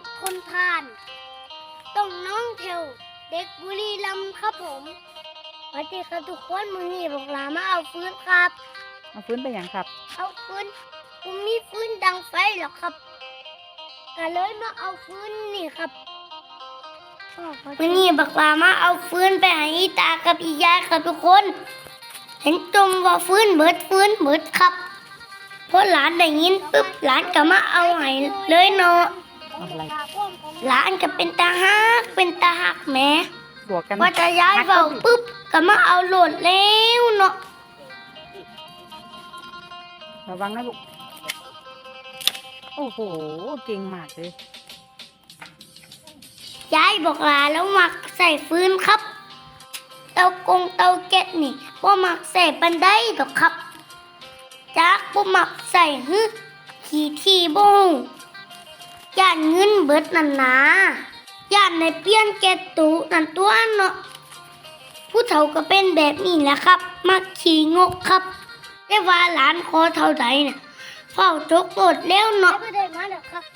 ดทนทาน ต้องน้องเทวเด็กบุรีรัมย์ครับผมสวัสดีครับทุกคนมือนี้บอกลามาเอาฟื้นครับ เอาฟื้นไปอย่างครับ เอาฟื้นผมมีฟื้นดังไฟหรอกครับก็เลยมาเอาฟื้นนี่ครับวันนี้บักลามาเอาฟื้นไปให้อีตากับอียายครับทุกคน เห็นจมว่าฟื้นเบิดฟื้นเบิดครับเพราะหลานได้ยินปุ๊บหลานก็มาเอาให้เลยเนาะเอาอะไรหลานก็เป็นตาฮักเป็นตาหักแหม่บวกกันว่าจะย้ายเบาปุ๊บก็มาเอาโหลดแล้วเนาะระวังนะลูกโอ้โหเก่งมากเลยยายบอกลาแล้วมักใส่ฟืนครับ เตากงเตาแก๊สนี่บ่มักใส่ปันไดดอกครับจักบ่มักใส่ฮึขี่ที่บ่ฮู้ ย่านเงินเบิดนั่นนะย่านในเปียนแกตูนั่นตัวเนาะผู้เฒ่าก็เป็นแบบนี้แหละครับ มักขี่งกครับแต่ว่าหลานคอเท่าใดน่ะเฝ้าจกโดดแล้วเนาะ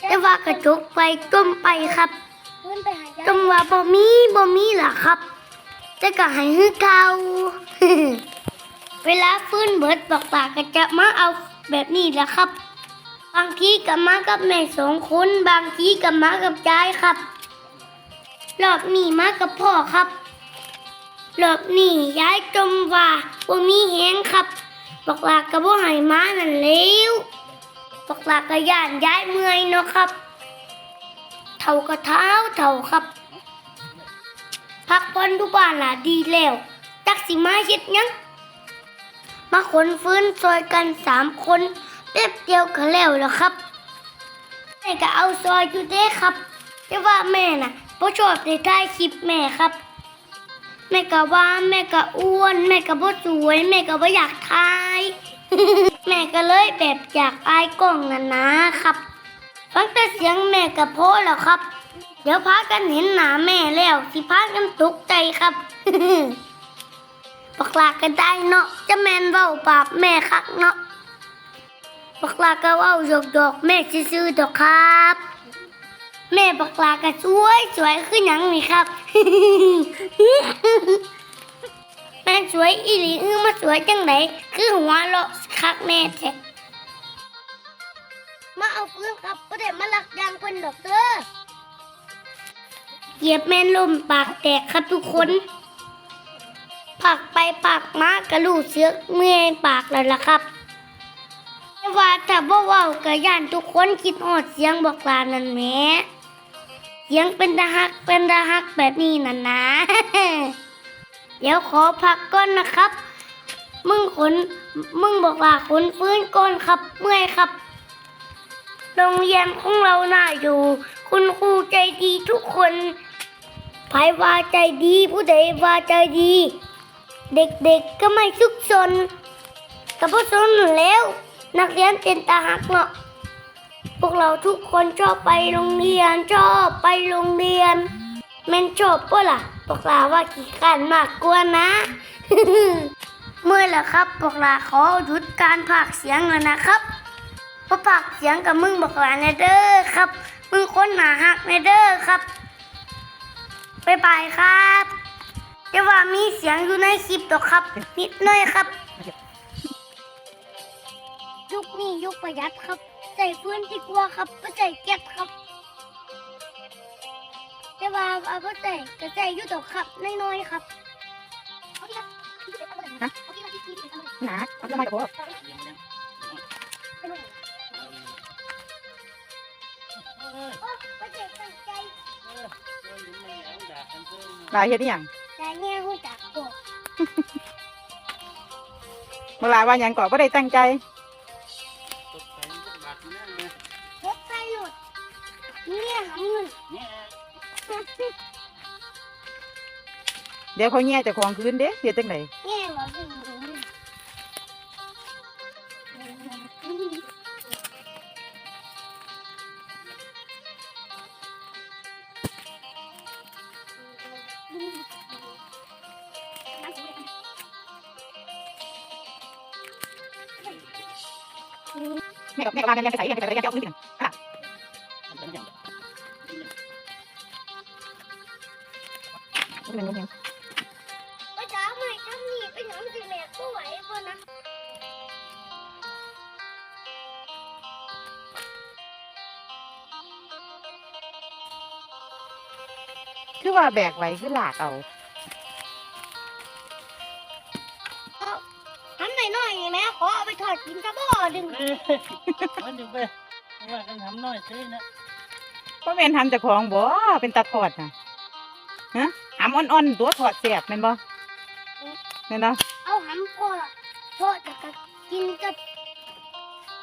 แต่ว่ากระจกไปก้มไปครับจมว่าบ่มีบ่มีล่ะครับแต่ก็ให้คือเก่าเวลาฟื้นเบิดบอกปากก็จะมาเอาแบบนี้แหละครับ บางทีก็มากับแม่สองคนบางทีก็มากับยายครับรอบนี้มากับพ่อครับรอบนี้ยายจมว่าบ่มีแหงครับ บอกลาก็บ่ให้มานั่นแล้วบอกลาก็ย่านยายเมื่อยเนาะครับ เท่ากับเท้าเท่าครับ พักผ่อนทุกบ้านล่ะดีแล้วจักสิมาเฮ็ดยังมาขนฟื้นซอยกันสามคน แป๊บเดียวก็แล้วแล้วครับแม่ก็เอาซอยอยู่เด้ครับ แต่ว่าแม่น่ะบ่ชอบในท้ายคลิปแม่ครับ แม่ก็ว่าแม่ก็อ้วน แม่ก็บ่สวย แม่ก็บ่อยากทาย แม่ก็เลยแบบอยากอายกล้องนั่นนะครับฟังแต่เสียงแม่กับพ่อแล้วครับ เดี๋ยวพากันเห็นหน้าแม่แล้วสิพากันตกใจครับปักลากันได้เนาะจะแมนเว้าปากแม่คักเนาะ ปักลาก็เว้าหยอกดอกแม่ซื่อๆดอกครับ แม่ปักลาก็สวยสวยขึ้นหยังนี่ครับแม่สวยอีหลีอื้อมาสวยจังไหนคือหัวเราะคักแม่แท้มาเอาฟืนครับก็ได้มาลักยางคนดอกเด้อเหยียบแม่นลมปากแตกครับทุกคนผักไปปากมากระลูเสือกเมื่อยปากแล้วล่ะครับ ว่าถ้าบ่เว้ากะย่านทุกคนคิดฮอดเสียงบอกลานั่นแหมเสียงเป็นตาฮักเป็นตาฮักแบบนี้นั่นนะ เดี๋ยวขอพักก่อนนะครับ มึงขนมึงบอกว่าขนฟื้นก่อนครับ เมื่อยครับ โรงเรียนของเราน่าอยู่ คุณครูใจดีทุกคนภายว่าใจดีผู้ใดว่าใจดี เด็กๆก็ไม่ซุกซนกับพวกซนแล้ว นักเรียนเป็นตาหักเนาะพวกเราทุกคนชอบไปโรงเรียนชอบไปโรงเรียนแม่นชอบปะล่ะพวกเราว่าขี้ขันมากกว่านะ เมื่อละครับพวกเราขอหยุดการพากเสียงแล้วนะครับพอปากเสียงกับมึงบอกหลานในเด้อครับ มึงค้นหาหักในเด้อครับบ๊ายบายครับแต่ว่ามีเสียงอยู่ในคลิปดอกครับ นิดหน่อยครับ ยุคนี้ยุคประหยัดครับ ใส่ฟืนดีกว่าครับไม่ใส่แก๊สครับแต่ว่าเอาก็ใส่ก็ใส่ยู่อกครับน้อยๆครับฮะหนาเอาจะมากับพ่อไม่ใช่ตั้งใจลายเฮ็ดอย่างแต่เนี่ยหูจักกะเวลาว่าหยังก่อก็ได้ตั้งใจ เดี๋ยวเขาแง่เจะของคืนเด้เฮ็ดจังไดเนี่ยหรอพี่แม่กับแม่กับว่าแม่ยังไปใส่ยังไปใส่ยังจะเอาคืนกันค่ะเป็นยัง คือว่าแบกไว้คือหลากเอาทำหน่อยหน่อยแม่ขอเอาไปทอดกินซะบ่ดึงเอ้ยมันอยู่ไปว่ากันทำน้อยซื้อนะก็แม่นทำจากของบ่เป็นตาทอดนะฮะหำอ่อนๆตัวทอดแสบแม่นบ่แม่นบ่เอาหำพอทอดแล้วก็กินกับ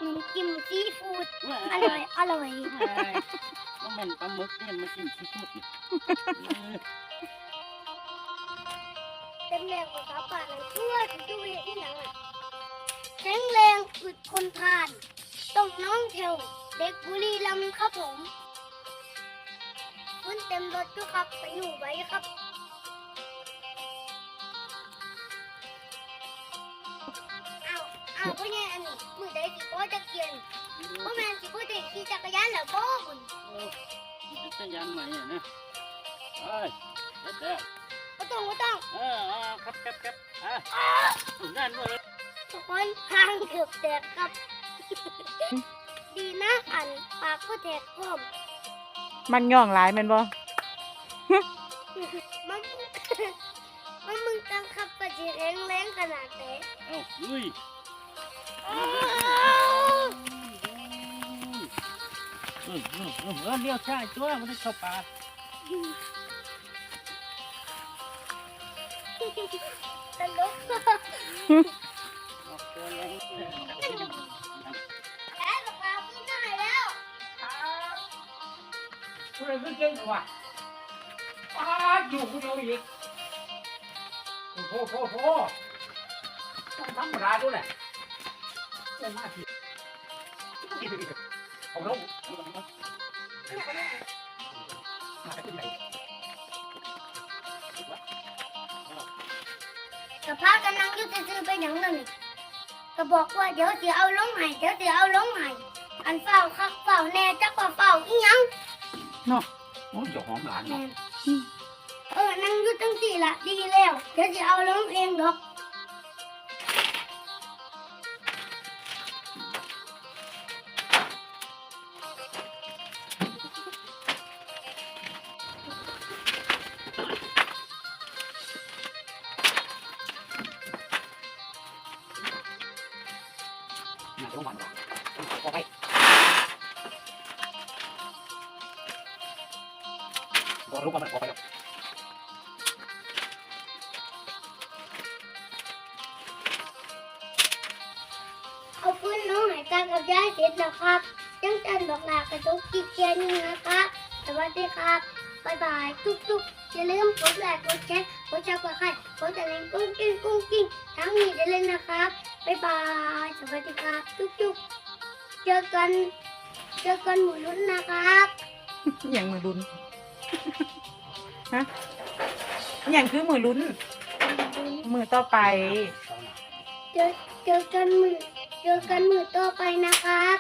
น้ำจิ้มซีฟู้ดอร่อยอร่อย ว่ามันปลาหมึกเนี่ยมันกินชิชุดเต็มแรงกว่าสาป่าเลยเพื่อจะดูเห็นที่หนังอะแข็งแรงอึดคนทานต้องน้องเทวเด็กบุรีรัมย์ครับผมคุณเต็มรถจุครับไปอยู่ไว้ครับเอาเอาพ่อแง่อันนี้มือใดสิพ่อจะเกียน พ่อแม่นสิพ่อจะขี่จักรยานแล้วพ่อคุณโอ้ยจะยันใหม่อะนะเอ้ยเด็ดเด็ดก็ต้องก็ต้องเออเอาครับครับครับอะนั่นด้วยทุกคนทางเกือบแตกครับ ดีนะอันปากก็แตกพร้อมมันย่องหลายแม่นบ่มันมันมึงตังขับกระจีแรงแรงขนาดไหนเอาลุย อ้าวเออเออเออเออเลี้ยวซ้ายตัวมันได้เข้าป่าตลกออกตัวแรงแอกับปลาขึ้นได้แล้วคุณอะไรขึ้นเก่งกว่าป้าอยู่คุณเอาอีกโอ้โหโอ้โหต้องธรรมดาด้วยแหละไม่มาสิ เอาลงมาขึ้นไหนกับพากันนั่งอยุติซื้อไปหนังนั่นนี่ก็บอกว่าเดี๋ยวจะเอาลงใหายเดี๋ยวจะเอาลงใหายอันเฝ้าคักเฝ้าแน่จักว่าเฝ้าอีหยังโอ้ยอย่าหอมหลานแม่เนาะนเออนั่งอยู่ตั้งสี่ละดีแล้วเดี๋ยวจะเอาลงเองดอก อย่าลงมันออกไปบอกลูกว่ามันออกไปแล้วเอาพื้นน้องหายตากับยายเสร็จแล้วครับยังจันบอกลากระตุกกิ๊กเกียนนะครับ สวัสดีครับบ๊ายบายจุ๊บจุ๊บอย่าลืมกดไลค์กดแชร์กดแชับกดไข่กดกระดิ่งกุ้งกิ้งกุ้งกิ้งทั้งนี้ได้เลยนะครับ บ๊ายบาย สวัสดีครับ จุ๊บจุ๊บเจอกัน เจอกันหมู่ลุ้นนะครับอหย่างมือลุ้นฮะอหย่างคือมือลุ้น มือต่อไป เจอเจอกันมือเจอกันมือต่อไปนะครับ